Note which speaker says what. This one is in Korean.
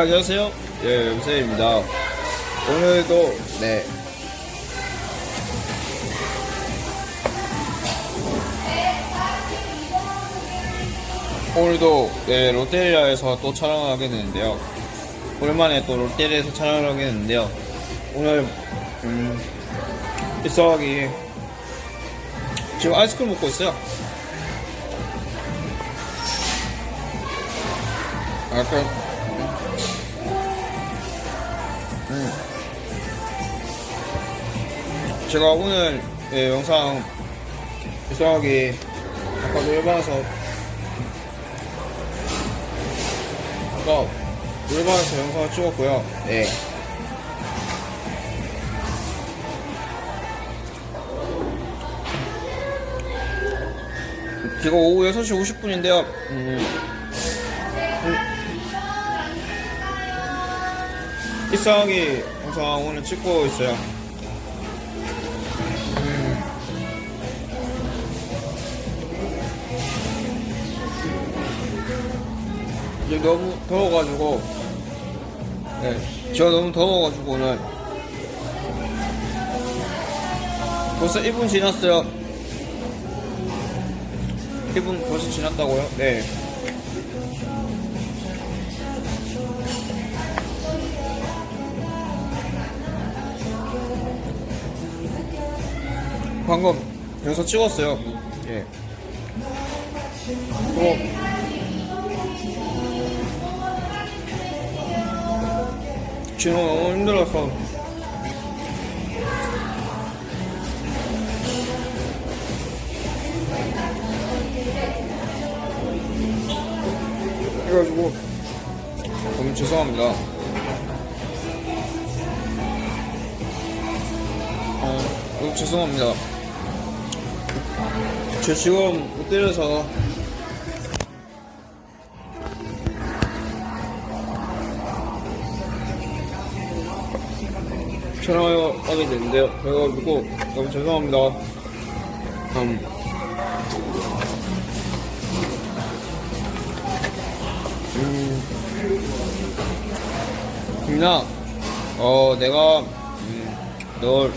Speaker 1: 안녕하세요. 예, 염세입니다. 오늘도 네. 오늘도 네, 롯데리아에서 또 촬영을 하게 되는데요. 오랜만에 또 롯데리아에서 촬영을 하게 되는데요. 오늘 음, 일석이 지금 아이스크림 먹고 있어요. 약간 음. 제가 오늘 예, 영상 이상하게 아까 노래방에서 아까 노래방에서 영상을 찍었고요. 네. 지금 오후 6시 50분인데요. 음, 이상하게 영상 오늘 찍고 있어요. 음. 이제 너무 더워가지고, 네, 제가 너무 더워가지고 오늘 벌써 1분 지났어요. 1분 벌써 지났다고요? 네. 방금 여기서 찍었어요. 예. 또 지금 너무 힘들어서 그래가지고 너무 죄송합니다. 어, 너무 죄송합니다. 저 지금 못 때려서 촬영을 하게 됐는데요. 그래가지고 너무 죄송합니다. 음. 음. 김나, 어, 내가, 음, 널